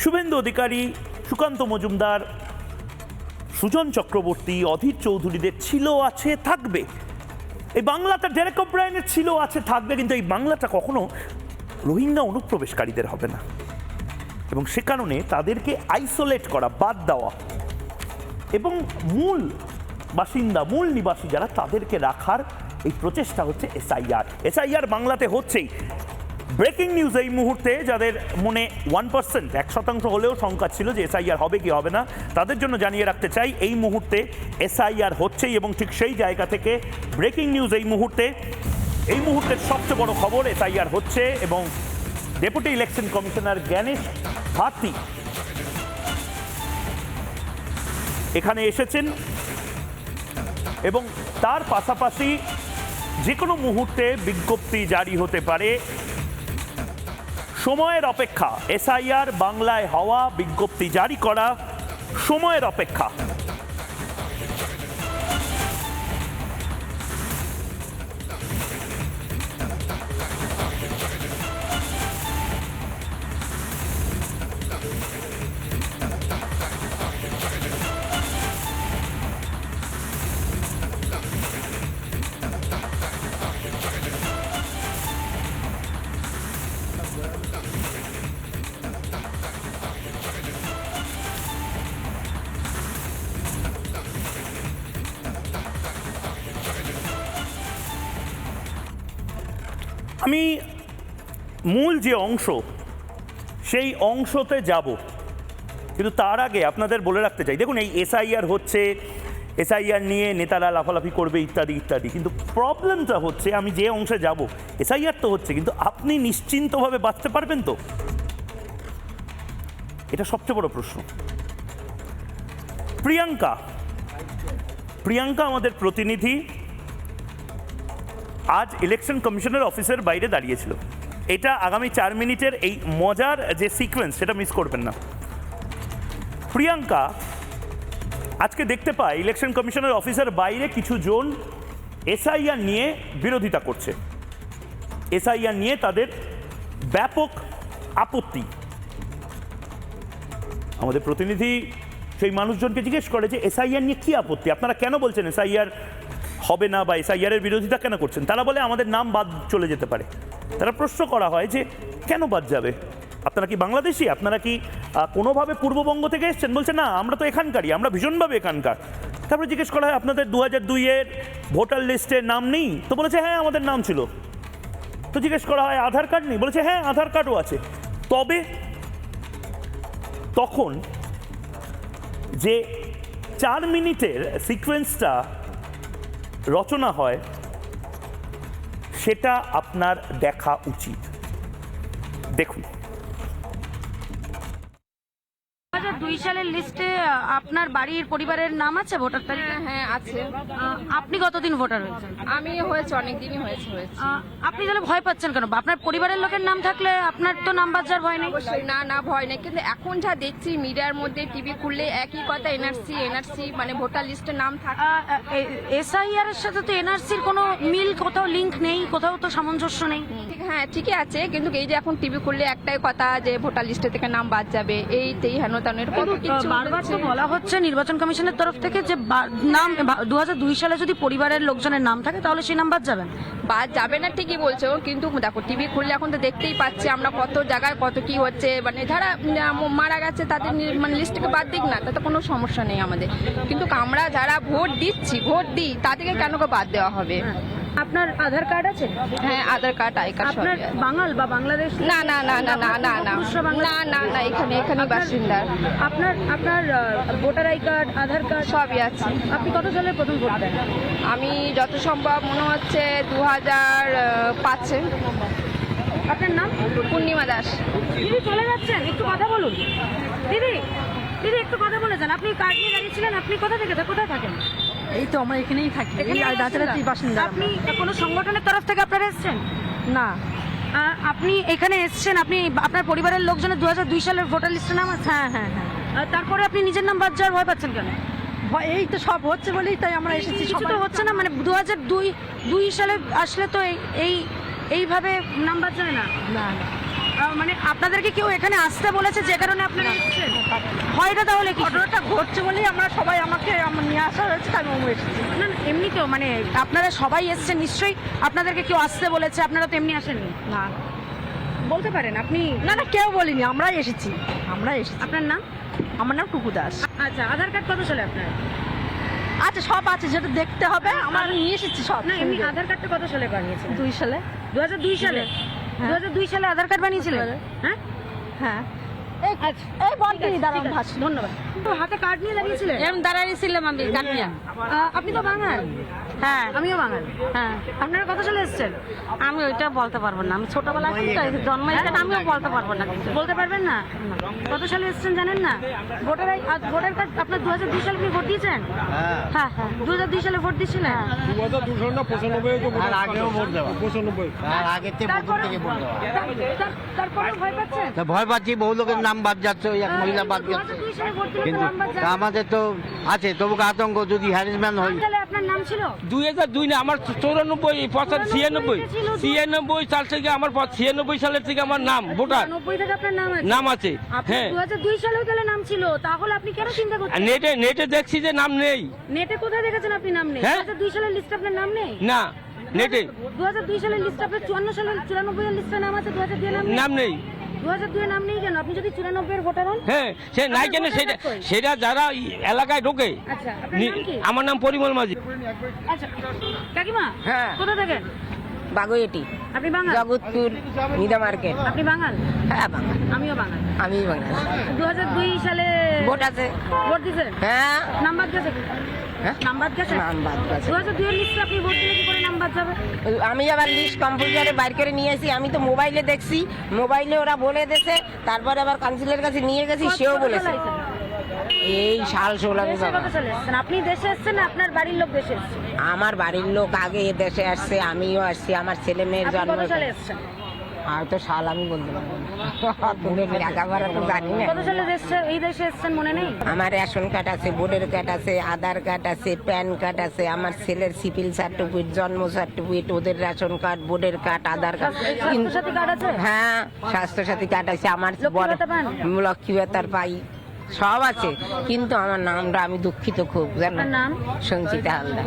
শুভেন্দু অধিকারী, সুকান্ত মজুমদার, সুজন চক্রবর্তী, অধীর চৌধুরীদের ছিল, আছে, থাকবে। এই বাংলাটা ডেরেক অব্রায়নের ছিল, আছে, থাকবে, কিন্তু এই বাংলাটা কখনো রোহিঙ্গা অনুপ্রবেশকারীদের হবে না। এবং সে কারণে তাদেরকে আইসোলেট করা, বাদ দেওয়া। এবং মূল বাসিন্দা, মূল নিবাসী যারা তাদেরকে রাখার এই প্রচেষ্টা হচ্ছে এসআইআর। এসআইআর বাংলাতে হচ্ছেই। ব্রেকিং নিউজ এই মুহূর্তে যাদের মনে ওয়ান পার্সেন্ট এক শতাংশ হলেও শঙ্কা ছিল যে এসআইআর হবে কি হবে না, তাদের জন্য জানিয়ে রাখতে চাই, এই মুহূর্তে এসআইআর হচ্ছেই এবং ঠিক সেই জায়গা থেকে ব্রেকিং নিউজ এই মুহূর্তে। এই মুহূর্তের সবচেয়ে বড় খবর এসআইআর হচ্ছে এবং deputy election commissioner Gyanesh Bharti এখানে এসেছেন এবং তার পাশাপাশি যে কোনো মুহূর্তে বিজ্ঞপ্তি জারি হতে পারে। সময়ের অপেক্ষা এসআইআর বাংলায় হওয়া বিজ্ঞপ্তি জারি করা সময়ের অপেক্ষা। আমি মূল যে অংশ, সেই অংশতে যাব। কিন্তু তার আগে আপনাদের বলে রাখতে চাই। দেখুন, এই এসআইআর হচ্ছে এসআইআর নিয়ে নেতারা লাফালাফি করবে ইত্যাদি ইত্যাদি। কিন্তু প্রবলেমটা হচ্ছে, আমি যে অংশে যাব এসআইআর তো হচ্ছে, কিন্তু আপনি নিশ্চিন্তভাবে বাঁচতে পারবেন তো? এটা সবচেয়ে বড় প্রশ্ন। প্রিয়াঙ্কা। প্রিয়াঙ্কা আমাদের প্রতিনিধি। আজ ইলেকশন কমিশনের অফিসের বাইরে দাঁড়িয়েছিল। এটা আগামী চার মিনিটের এই মজার যে সিকোয়েন্স সেটা মিস করবেন না। প্রিয়াঙ্কা, আজকে দেখতে পাই ইলেকশন কমিশনের অফিসের বাইরে কিছু জন এসআইআর নিয়ে বিরোধিতা করছে। এসআইআর নিয়ে তাদের ব্যাপক আপত্তি। আমাদের প্রতিনিধি সেই মানুষজনকে জিজ্ঞেস করে যে এসআইআর নিয়ে কি আপত্তি? আপনারা কেন বলছেন এসআইআর হবে না বা এসআইআর এর বিরোধিতা কেন করছেন? তারা বলে আমাদের নাম বাদ চলে যেতে পারে। তারা প্রশ্ন করা হয় যে কেন বাদ যাবে? আপনারা কি বাংলাদেশি? আপনারা কি কোনোভাবে পূর্ববঙ্গ থেকে এসেছেন? বলছে, না, আমরা তো এখানকারই, আমরা ভীষণভাবে এখানকার। তারপরে জিজ্ঞেস করা হয়, আপনাদের দু হাজার দুইয়ের ভোটার লিস্টে নাম নেই? তো বলেছে হ্যাঁ আমাদের নাম ছিল। তো জিজ্ঞেস করা হয়, আধার কার্ড নেই? বলেছে হ্যাঁ আধার কার্ডও আছে। তবে তখন যে চার মিনিটের সিকোয়েন্সটা রচনা হয় সেটা আপনার দেখা উচিত। দেখুন। দুই সালের লিস্টে আপনার বাড়ির পরিবারের নাম আছে ভোটার তালিকা? হ্যাঁ হ্যাঁ আছে। আপনি কতদিন ভোটার হয়েছেন? আমি হয়েছে অনেক দিনই হয়েছে। হয়েছে আপনি তাহলে ভয় পাচ্ছেন কেন? আপনার পরিবারের লোকের নাম থাকলে আপনার তো নাম বাজার ভয় নেই। না না ভয় নেই। কিন্তু এখন যা দেখছি মিডিয়ার মধ্যে টিভি খুললে একই কথা এনআরসি এনআরসি মানে ভোটার লিস্টে নাম থাকে এসআইআর এর সাথে তো এনআরসির কোনো মিল কোথাও লিংক নেই কোথাও তো সামঞ্জস্য নেই। ঠিক হ্যাঁ ঠিকই আছে কিন্তু এই যে এখন টিভি খুললে একটাই কথা যে ভোটার লিস্টে থেকে নাম বাদ যাবে এই তেই হেন তেন বারবার তো বলা হচ্ছে নির্বাচন কমিশনের তরফ থেকে যে নাম দু হাজার দুই সালে যদি পরিবারের লোকজনের নাম থাকে তাহলে সেই নাম বাদ যাবেন বাদ যাবে না ঠিকই বলছো কিন্তু দেখো টিভি খুললে এখন তো দেখতেই পাচ্ছি আমরা কত জায়গায় কত কি হচ্ছে। মানে যারা মারা গেছে তাদের মানে লিস্টকে বাদ দিক না তাতে কোনো সমস্যা নেই আমাদের। কিন্তু আমরা যারা ভোট দিচ্ছি ভোট দিই তাদেরকে কেন বাদ দেওয়া হবে? আপনার আধার কার্ড আছে? হ্যাঁ আধার কার্ড আই কার্ড আপনার বাঙাল বা বাংলাদেশ? না না না না না না না। না না না এখানে এখানে বাসিন্দা। আপনার আপনার voter I card Aadhaar card? সবই আছে। আপনি কত সালে প্রথম ভোট দেন? আমি যত সম্ভব মনে হচ্ছে দু হাজার পাঁচে। আপনার নাম? পূর্ণিমা দাস। দিদি চলে যাচ্ছেন। একটু কথা বলুন। দিদি দিদি একটু কথা বলে যান। আপনি কার্ড নিয়ে দাঁড়িয়েছিলেন আপনি কোথা থেকে কোথায় থাকেন? এই তো আমরা এখানেই থাকি। রাতারাতি বাসিন্দা। আপনি কোনো সংগঠনের তরফ থেকে আপনারা এসেছেন? না। আপনি এখানে এসেছেন আপনি আপনার পরিবারের লোকজনের দু হাজার দুই সালের ভোটার লিস্টে নাম আছে? হ্যাঁ হ্যাঁ হ্যাঁ। আহ, তারপরে আপনি নিজের নাম বাদ যাওয়ার ভয় পাচ্ছেন কেন? এই তো সব হচ্ছে বলেই তাই আমরা এসেছি কিছু তো হচ্ছে না মানে দু হাজার দুই দুই সালে আসলে তো এই এই এইভাবে নাম বাদ যায় না না। মানে আপনাদেরকে কেউ এখানে আসতে বলেছে যে কারণে আপনারা এসেছেন? হয়টা তাহলে ঘটনাটা ঘটছে বলেই আমরা সবাই আমাকে নিয়ে আসা হয়েছে তাই আমি এসেছি। না না, এমনিতেও মানে আপনারা সবাই এসেছেন নিশ্চয়ই। আপনাদেরকে কেউ আসতে বলেছে আপনারা তো এমনি আসেননি। না। বলতে পারেন আপনি না না কেউ বলিনি আমরাই এসেছি। আমরা এসেছি। আপনার নাম? আমার নাম টুকু দাস। আচ্ছা আধার কার্ড কত সালে আপনার? আচ্ছা সব আছে যেটা দেখতে হবে আমরা নিয়ে এসেছি সব। না এমনি আধার কার্ডটা কত সালে বানিয়েছিলেন? দুই সালে। দু হাজার দুই সালে। দু হাজার দুই সালে আধার কার্ড বানিয়েছিলেন হ্যাঁ? হ্যাঁ। এই বন্টি দাঁড়ান ভাস। ধন্যবাদ। হাতে কার্ড নিয়ে দাঁড়িয়েছিলেন এম দাঁড়াইছিলাম আমি কাটিয়া আপনি তো বাঙাল। হ্যাঁ। আমিও বাঙাল। হ্যাঁ। আপনারা কত সালে এসেছেন? আমি ওইটা বলতে পারব না আমি ছোটবেলা জন্ম এখানে। আমিও বলতে পারব না। বলতে পারবেন না? কত সালে এসেছেন জানেন না? ভোটার ভোটার কার্ড আপনার দু হাজার দুই সালে আপনি ভোট দিয়েছেন? হ্যাঁ। হ্যাঁ দু হাজার দুই সালে ভোট দিয়েছিলেন? দু হাজার দুশো না পঁচানব্বই আগেও ভোট দেওয়া। পঁচানব্বই। আর থেকে প্রথম তারপরে থেকে ভোট দেওয়া। তারপরে ভয় পাচ্ছেন? ভয় পাচ্ছি বহু লোকের নাম বাদ যাচ্ছে ওই এক মহিলা বাদ যাচ্ছে কিন্তু আমাদের তো আছে তবু আতঙ্ক যদি হ্যারাসমেন্ট হয়? সালে আপনার নাম ছিল? দুই হাজার দুই না আমার চৌরানব্বই পঁচাত্তর ছিয়ানব্বই। ছিয়ানব্বই সাল থেকে আমার ছিয়ানব্বই সালের থেকে আমার নাম ভোটার। নাম আছে? নাম আছে আপনার হ্যাঁ। দুই সালেও তাহলে নাম ছিল তাহলে আপনি কেন চিন্তা করছেন? নেটে নেটে দেখছি যে নাম নেই। নেটে কোথায় দেখেছেন আপনি নাম নেই? হ্যাঁ? দুই সালের লিস্টে আপনার নাম নেই? না নেটে। দু হাজার দুই সালের লিস্টে আপনার চুয়ান্ন সালের চুরানব্বই লিস্টে নাম আছে দু হাজার দুই নাম নেই। নাম নেই দু হাজার দুই নাম নেই কেন? আপনি যদি ভোটার হন হ্যাঁ সে নাই কেন সেটা সেটা যারা এলাকায় ঢোকে আচ্ছা আমার নাম পরিমল মাঝি। আচ্ছা কাকিমা হ্যাঁ। কোথা আপনি বাঙাল? জগৎপুর নিদা মার্কেট। আপনি বাঙাল? হ্যাঁ বাংলা আমিও বাঙাল। আমি বাংলা দু হাজার দুই সালে ভোট আছে। ভোট দিয়েছেন হ্যাঁ। নাম্বার গেছে? হ্যাঁ? নাম্বার গেছে? নাম বাদ গেছে। দু হাজার দুই লিস্টে আপনি ভোট দিলে কি করে নাম্বার যাবে আমি আবার লিস্ট কম্পিউটারে বাইর করে নিয়ে আসি। আমি তো মোবাইলে দেখছি। মোবাইলে ওরা বলে দেছে তারপরে আবার কাউন্সিলের কাছে নিয়ে গেছি সেও বলেছে। এই সাল ষোলামি দেশে বাবা কত সালে এসেছেন? আপনি দেশে এসেছেন আপনার বাড়ির লোক দেশে আমার বাড়ির লোক আগে দেশে আসছে আমিও আসছি আমার ছেলে মেয়ের জন্ম হয়তো সাল আমি বলতে পারব না। লেখাপড়া তো জানি না। কত সালে এই দেশে এসেছেন মনে নেই? আমার রেশন কার্ড আছে ভোটার কার্ড আছে আধার কার্ড আছে প্যান কার্ড আছে আমার ছেলের সিভিল সার্টিফিকেট জন্ম সার্টিফিকেট ওদের ration card voter card Aadhaar card. আছে? হ্যাঁ স্বাস্থ্য সাথী কার্ড আছে আমার লক্ষ্মী ভাতার পাই সব আছে। কিন্তু আমার নামটা আমি দুঃখিত খুব জানো? নাম? সঞ্চিতা হালদার।